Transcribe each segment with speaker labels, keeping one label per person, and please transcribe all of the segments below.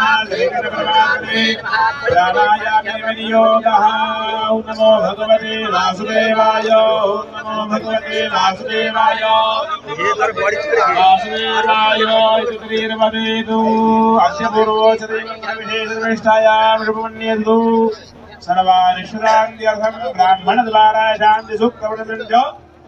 Speaker 1: हरे नमः श्रीकृष्णपरमात्मने प्राणायामे विनियोगः ॐ नमो भगवते वासुदेवाय ॐ नमो भगवते वासुदेवाय वासुदेवाय इति त्रिर्वदेतु अस्य पूर्वोचदेवविशेषविष्टायां शुभमन्यन्तु सर्वानिष्ठान्त्यर्थं ब्राह्मणद्वारा शान्तिसूक्तवदन्त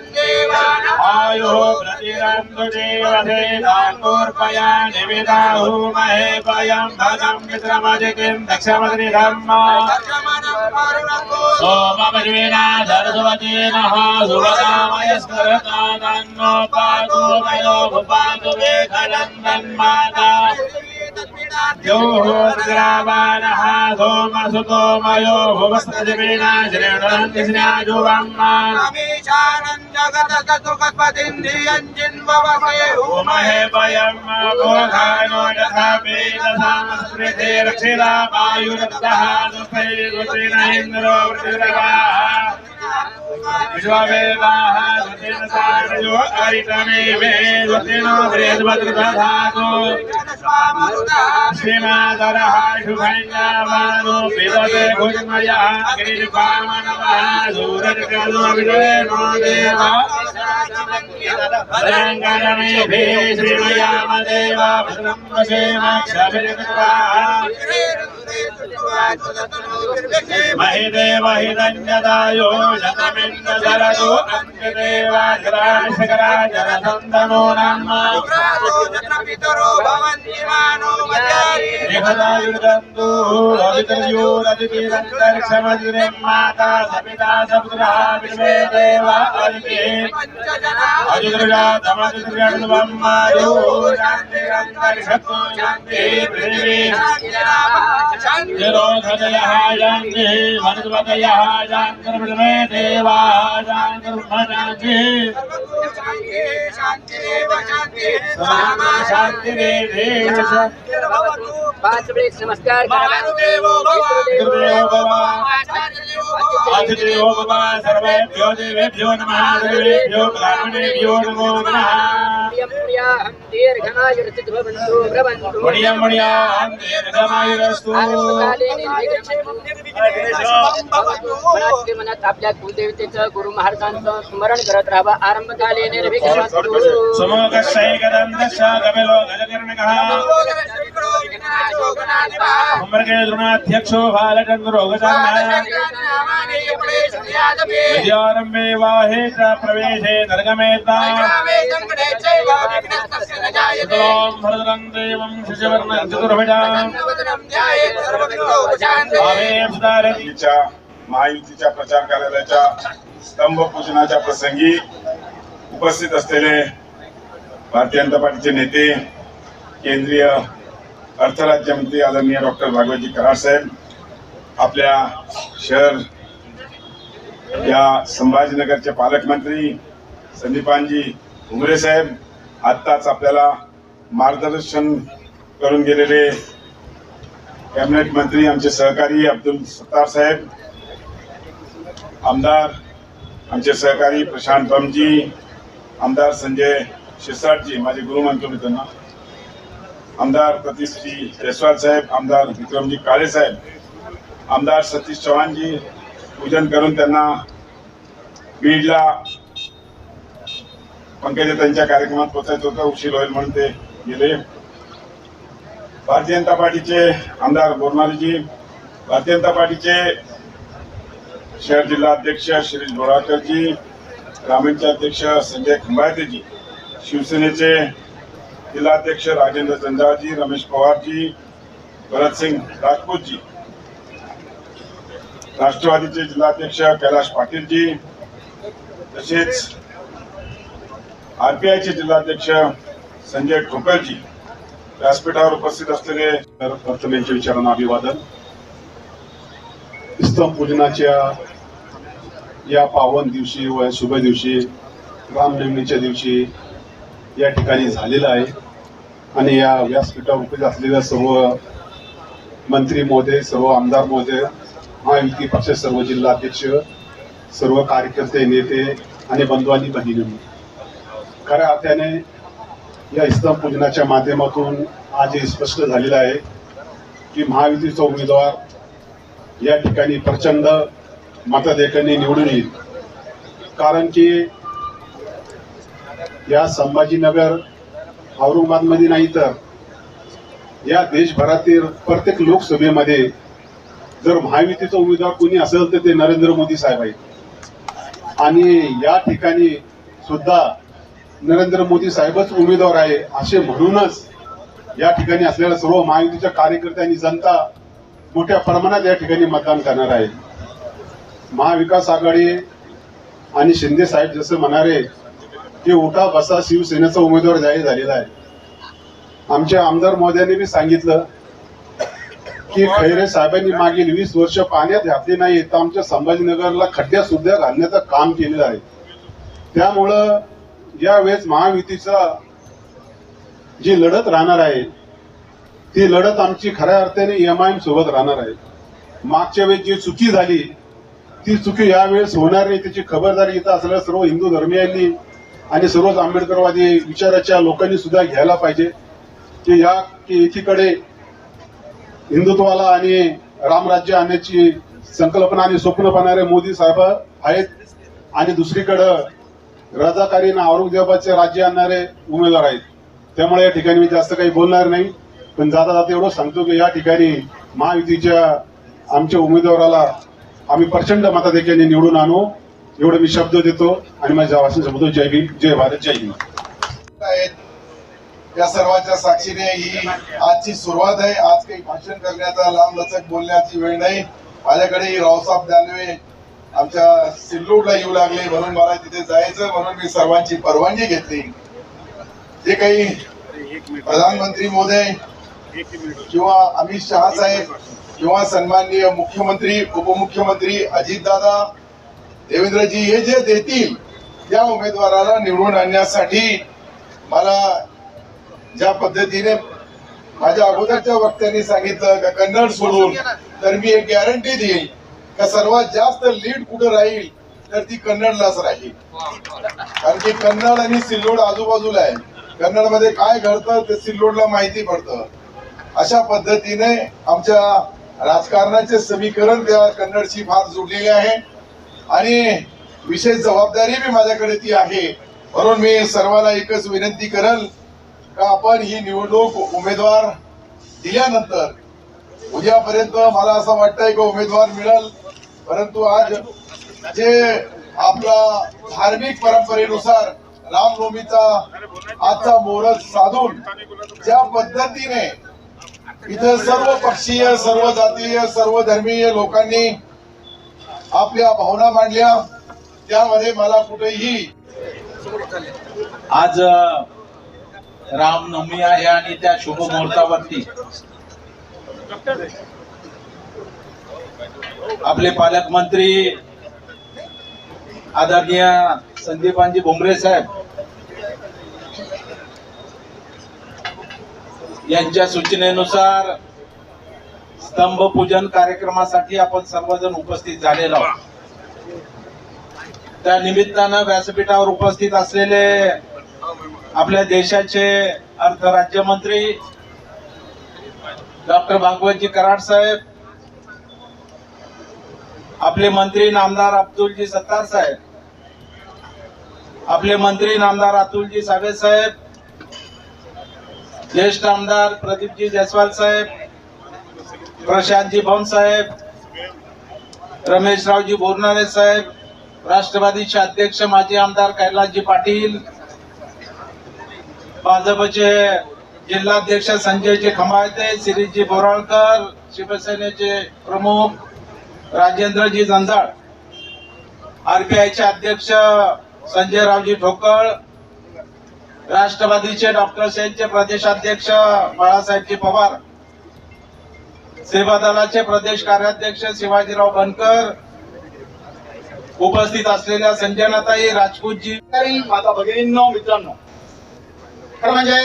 Speaker 1: आयुः प्रतिरन्तु देवसेनान्पूर्पया निविदाहुमहे पयं भगं मित्रमधिकिं दक्षमद्रिधम् सोमपरिवेना सरस्वती नः सुभगामयस्करतादन्नो पातु मयो भुपातु वेखलन्दन्माता योहोद्रावाणः सोमसुतोमयो भुवस्त्रजवेना श्रेणन्ति स्नाजुवम्मा उमहे वयं बोधानो यथा वेदसामस्मृते रक्षिता वायुरक्तः दुःखैरुतेन इन्द्रो वृतिरवाः दुतेनो श्रीमादरः शुभैन्यावानो पिबते भुजमयः गिरिपामनवः सूरजगलो विजयनो देव भद्रङ्गणमेभे श्रीमयामदेव भद्रं महिदेव हिरण्यदायो शतमिन्दरतो अन्त्यदेवाजराशकराजरसन्दनो नाम निहदायुर्दन्तु रवितर्योरतिरन्तरिक्षमधिरे माता सपिता सपुत्रः विश्वे देवा अदिते अजिदृजा तमजिदृजण्वम्मायो शान्तिरन्तरिक्षत्तो शान्ति पृथिवी। निरोधदयः शान्ति। वनस्पतयः शान्तर्विषमे देवा
Speaker 2: पाच वेळेस नमस्कार करा.
Speaker 1: देवो भव आदिदेवो भव सर्वेभ्यो देवेभ्यो नमः देवेभ्यो ब्राह्मणेभ्यो नमो नमः
Speaker 2: प्रियं प्रियाहं दीर्घमायुर्चिद्भवन्तु भ्रवन्तु
Speaker 1: मणियं मणियां दीर्घमायुरस्तु
Speaker 2: आरंभकाले निर्विघ्नं मनात ते मनात आपल्या कुलदेवतेचं गुरु महाराजांचं स्मरण करत राहावं आरंभकाले निर्विघ्न
Speaker 1: सुमोकशैकदन्तश्च कपिलो गजकर्णकः कुम्भर्गे द्रोणाध्यक्षो बालचन्द्रो गजाननः विद्यारम्भे वाहे च प्रवेशे नरगमेता सुतलां भरदरं देवं शिशुवर्णं चतुर्भुजाम् आवेशदारति
Speaker 3: युतीच्या महायुतीच्या प्रचार कार्यालयाच्या स्तंभ पूजनाच्या प्रसंगी उपस्थित असलेले भारतीय जनता पार्टीचे नेते केंद्रीय अर्थराज्यमंत्री आदरणीय डॉक्टर भागवतजी कराड साहेब आपल्या शहर या संभाजीनगरचे पालकमंत्री संदीपानजी उमरे साहेब आत्ताच आपल्याला मार्गदर्शन करून गेलेले कॅबिनेट मंत्री आमचे सहकारी अब्दुल सत्तार साहेब आमदार आमचे सहकारी प्रशांत बमजी आमदार संजय शिरसाटजी माझे गुरु म्हणतो मी त्यांना. आमदार प्रतिश्री जयस्वाल साहेब आमदार विक्रमजी काळे साहेब आमदार सतीश चव्हाणजी पूजन करून त्यांना बीडला पंकजा त्यांच्या कार्यक्रमात पोचायचं होतं उशीर होईल म्हणून ते गेले. भारतीय जनता पार्टीचे आमदार बोरमालीजी भारतीय जनता पार्टीचे शहर जिल्हा अध्यक्ष शिरीष बोराकरजी ग्रामीणचे अध्यक्ष संजय खंबायतेजी शिवसेनेचे जिल्हाध्यक्ष राजेंद्र चंद्राजी रमेश पवारजी भरतसिंग राजपूतजी राष्ट्रवादीचे जिल्हाध्यक्ष कैलाश पाटीलजी तसेच आरपीआयचे जिल्हाध्यक्ष संजय ठोकरजी व्यासपीठावर उपस्थित असलेले प्रथम यांच्या विचारांना अभिवादन.
Speaker 4: स्तंभ पूजनाच्या या पावन दिवशी व या शुभ दिवशी रामनवमीच्या दिवशी या ठिकाणी झालेलं आहे. आणि या व्यासपीठावर उपस्थित असलेल्या सर्व मंत्री महोदय सर्व आमदार महोदय महायुती पक्ष सर्व जिल्हाध्यक्ष सर्व कार्यकर्ते नेते आणि बंधू आणि भगिनी खऱ्या अर्थाने या इस्लाम पूजनाच्या माध्यमातून आज हे स्पष्ट झालेलं आहे की महायुतीचा उमेदवार या ठिकाणी प्रचंड मताधिकांनी निवडून येईल. कारण की या संभाजीनगर औरंगाबादमध्ये नाही तर या देशभरातील प्रत्येक लोकसभेमध्ये जर महायुतीचा उमेदवार कोणी असेल तर ते नरेंद्र मोदी साहेब आहेत. आणि या ठिकाणी सुद्धा नरेंद्र मोदी साहेबच उमेदवार आहे असे म्हणूनच या ठिकाणी असलेल्या सर्व महायुतीच्या कार्यकर्त्यांनी जनता मोठ्या प्रमाणात या ठिकाणी मतदान करणार आहे महाविकास आघाडी आणि शिंदे साहेब जसं म्हणारे की उठा बसा शिवसेनेचा उमेदवार जाहीर झालेला आहे. आमच्या आमदार महोदयांनी बी सांगितलं की खैरे साहेबांनी मागील वीस वर्ष पाण्यात घातली नाही तर आमच्या संभाजीनगरला खड्ड्या सुद्धा घालण्याचं काम केलेलं आहे. त्यामुळं यावेळेस महायुतीचा जी लढत राहणार आहे ती लढत आमची खऱ्या अर्थाने एम आय एम सोबत राहणार आहे. मागच्या वेळेस जी चुकी झाली ती चुकी यावेळेस होणार नाही त्याची खबरदारी इथं असलेल्या सर्व हिंदू धर्मियांनी आणि सर्वच आंबेडकरवादी विचाराच्या लोकांनी सुद्धा घ्यायला पाहिजे. की या की एकीकडे हिंदुत्वाला आणि रामराज्य आणण्याची संकल्पना आणि स्वप्न पाहणारे मोदी साहेब आहेत आणि दुसरीकडं रजाकारीनं औरंगजेबाचे राज्य आणणारे उमेदवार आहेत. त्यामुळे या ठिकाणी मी जास्त काही बोलणार नाही. पण जाता जाता एवढं सांगतो की या ठिकाणी महायुतीच्या आमच्या उमेदवाराला आम्ही प्रचंड मताधिक्याने निवडून आणू. एवढं मी शब्द देतो आणि माझ्या भाषण शब्द जय भीम जय भारत जय हिंद.
Speaker 5: या सर्वांच्या साक्षीने ही आजची सुरुवात आहे. आज काही भाषण करण्याचा लांब लचक बोलण्याची वेळ नाही. माझ्याकडे रावसाहेब दानवे आमच्या सिल्लोडला येऊ लागले. म्हणून मला तिथे जायचं. म्हणून मी सर्वांची परवानगी घेतली. जे काही प्रधानमंत्री मोदी किंवा अमित शहा साहेब किंवा सन्माननीय मुख्यमंत्री उपमुख्यमंत्री अजितदादा देवेंद्रजी हे जे देतील त्या उमेदवाराला निवडून आणण्यासाठी मला ज्या पद्धतीने माझ्या अगोदरच्या वक्त्यांनी सांगितलं का कन्नड सोडून तर मी एक गॅरंटी देईल का सर्वात जास्त लीड कुठं राहील तर ती कन्नडलाच राहील. कारण की कन्नड आणि सिल्लोड आजूबाजूला आहे. कन्नडमध्ये काय घडतं ते सिल्लोडला माहिती पडतं. अशा पद्धतीने आमच्या राजकारणाचे समीकरण त्या कन्नडशी फार जोडलेले आहे. आणि विशेष जबाबदारी बी माझ्याकडे ती आहे. म्हणून मी सर्वांना एकच विनंती करल का आपण ही निवडणूक उमेदवार दिल्यानंतर उद्यापर्यंत मला असं वाटतंय की उमेदवार मिळेल. परंतु आज जे आपला धार्मिक परंपरेनुसार रामनवमीचा आजचा मुहूर्त साधून ज्या पद्धतीने इथं सर्व पक्षीय सर्व जातीय सर्व धर्मीय लोकांनी आपल्या भावना मांडल्या. त्यामध्ये मला कुठेही
Speaker 6: आज रामनवमी आहे आणि त्या शुभ मुहूर्तावरती आपले पालकमंत्री आदरणीय संदीपांजी भोंगरे साहेब यांच्या सूचनेनुसार स्तंभ पूजन कार्यक्रमासाठी आपण सर्वजण उपस्थित झालेलो आहोत. त्या निमित्तानं व्यासपीठावर उपस्थित असलेले आपल्या देशाचे अर्थ राज्यमंत्री डॉक्टर भागवतजी कराड साहेब आपले मंत्री नामदार अब्दुलजी सत्तार साहेब आपले मंत्री नामदार अतुलजी सावे साहेब ज्येष्ठ आमदार प्रदीपजी जयस्वाल साहेब प्रशांतजी भवन साहेब रमेशरावजी बोरनारे साहेब राष्ट्रवादीचे अध्यक्ष माजी आमदार कैलासजी पाटील भाजपचे जिल्हाध्यक्ष संजयजी खंबाळते सिरीजी बोराळकर शिवसेनेचे प्रमुख राजेंद्रजी जंजाळ आरपीआयचे अध्यक्ष संजयरावजी ठोकळ राष्ट्रवादीचे डॉक्टर सेनचे प्रदेशाध्यक्ष बाळासाहेबजी पवार सेवा दलाचे प्रदेश कार्याध्यक्ष शिवाजीराव बनकर उपस्थित असलेल्या संजनाताई राजपूतजी.
Speaker 7: माता भगिनींनो मित्रांनो खरं म्हणजे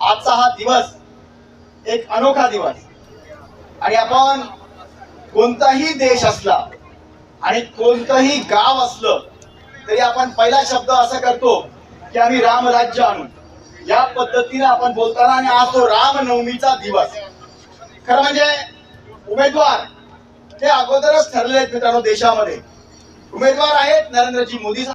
Speaker 7: आजचा हा दिवस एक अनोखा दिवस. आणि आपण कोणताही देश असला आणि कोणतंही गाव असलं तरी आपण पहिला शब्द असा करतो की आम्ही रामराज्य आणू. या पद्धतीने आपण बोलताना आणि आज तो रामनवमीचा दिवस. खरं म्हणजे उमेदवार हे अगोदरच ठरले आहेत मित्रांनो देशामध्ये. उमेदवार आहेत नरेंद्रजी मोदी